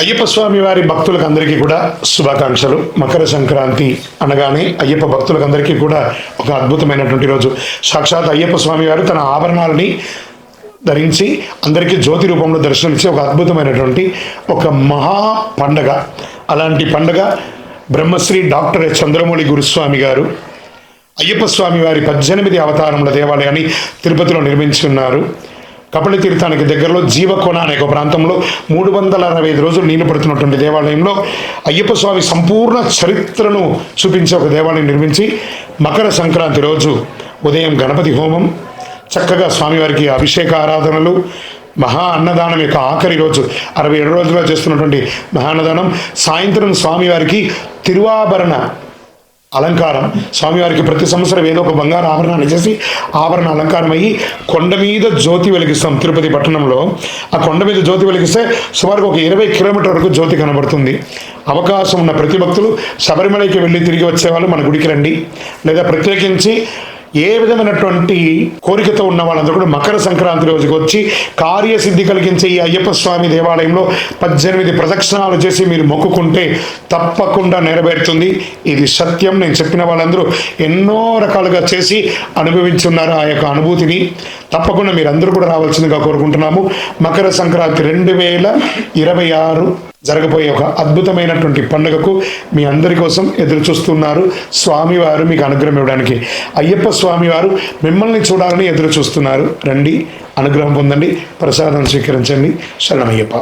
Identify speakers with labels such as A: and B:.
A: అయ్యప్ప స్వామి వారి భక్తులకు అందరికీ కూడా శుభాకాంక్షలు. మకర సంక్రాంతి అనగానే అయ్యప్ప భక్తులకు అందరికీ కూడా ఒక అద్భుతమైనటువంటి రోజు. సాక్షాత్ అయ్యప్ప స్వామి వారు తన ఆభరణాలని ధరించి అందరికీ జ్యోతి రూపంలో దర్శనమిచ్చే ఒక అద్భుతమైనటువంటి ఒక మహా పండగ. అలాంటి పండగ బ్రహ్మశ్రీ డాక్టర్ చంద్రమౌళి గురుస్వామి గారు అయ్యప్ప స్వామి వారి పద్దెనిమిది అవతారముల దేవాలయాన్ని తిరుపతిలో నిర్మించుకున్నారు. ఉన్నారు కపలి తీర్థానికి దగ్గరలో జీవకోన అనే ఒక ప్రాంతంలో మూడు వందల అరవై ఐదు రోజులు నీళ్ళు పడుతున్నటువంటి దేవాలయంలో అయ్యప్ప స్వామి సంపూర్ణ చరిత్రను చూపించే ఒక దేవాలయం నిర్మించి మకర సంక్రాంతి రోజు ఉదయం గణపతి హోమం చక్కగా స్వామివారికి అభిషేక ఆరాధనలు మహా అన్నదానం యొక్క ఆఖరి రోజు అరవై ఏడు రోజుల్లో చేస్తున్నటువంటి మహా అన్నదానం సాయంత్రం స్వామివారికి తిరువాభరణ అలంకారం. స్వామివారికి ప్రతి సంవత్సరం ఏదో ఒక బంగారు ఆభరణాన్ని చేసి ఆభరణ అలంకారం అయ్యి కొండ మీద జ్యోతి వెలిగిస్తాం తిరుపతి పట్టణంలో. ఆ కొండ మీద జ్యోతి వెలిగిస్తే సుమారుగా ఒక ఇరవై కిలోమీటర్ వరకు జ్యోతి కనబడుతుంది. అవకాశం ఉన్న ప్రతి భక్తులు శబరిమలకి వెళ్ళి తిరిగి వచ్చేవాళ్ళు మన గుడికి రండి. లేదా ప్రత్యేకించి ఏ విధమైనటువంటి కోరికతో ఉన్న వాళ్ళందరూ కూడా మకర సంక్రాంతి రోజుకి వచ్చి కార్యసిద్ధి కలిగించే ఈ అయ్యప్ప స్వామి దేవాలయంలో పద్దెనిమిది ప్రదక్షిణాలు చేసి మీరు మొక్కుకుంటే తప్పకుండా నెరవేరుతుంది. ఇది సత్యం. నేను చెప్పిన వాళ్ళందరూ ఎన్నో రకాలుగా చేసి అనుభవించున్నారు ఆ యొక్క అనుభూతిని. తప్పకుండా మీరందరూ కూడా రావాల్సిందిగా కోరుకుంటున్నాము. మకర సంక్రాంతి రెండు వేల ఇరవై ఆరు జరగబోయే ఒక అద్భుతమైనటువంటి పండుగకు మీ అందరి కోసం ఎదురు చూస్తున్నారు స్వామివారు మీకు అనుగ్రహం ఇవ్వడానికి. అయ్యప్ప స్వామివారు మిమ్మల్ని చూడాలని ఎదురు చూస్తున్నారు రండి అనుగ్రహం పొందండి ప్రసాదం స్వీకరించండి. శరణమయ్యప్ప.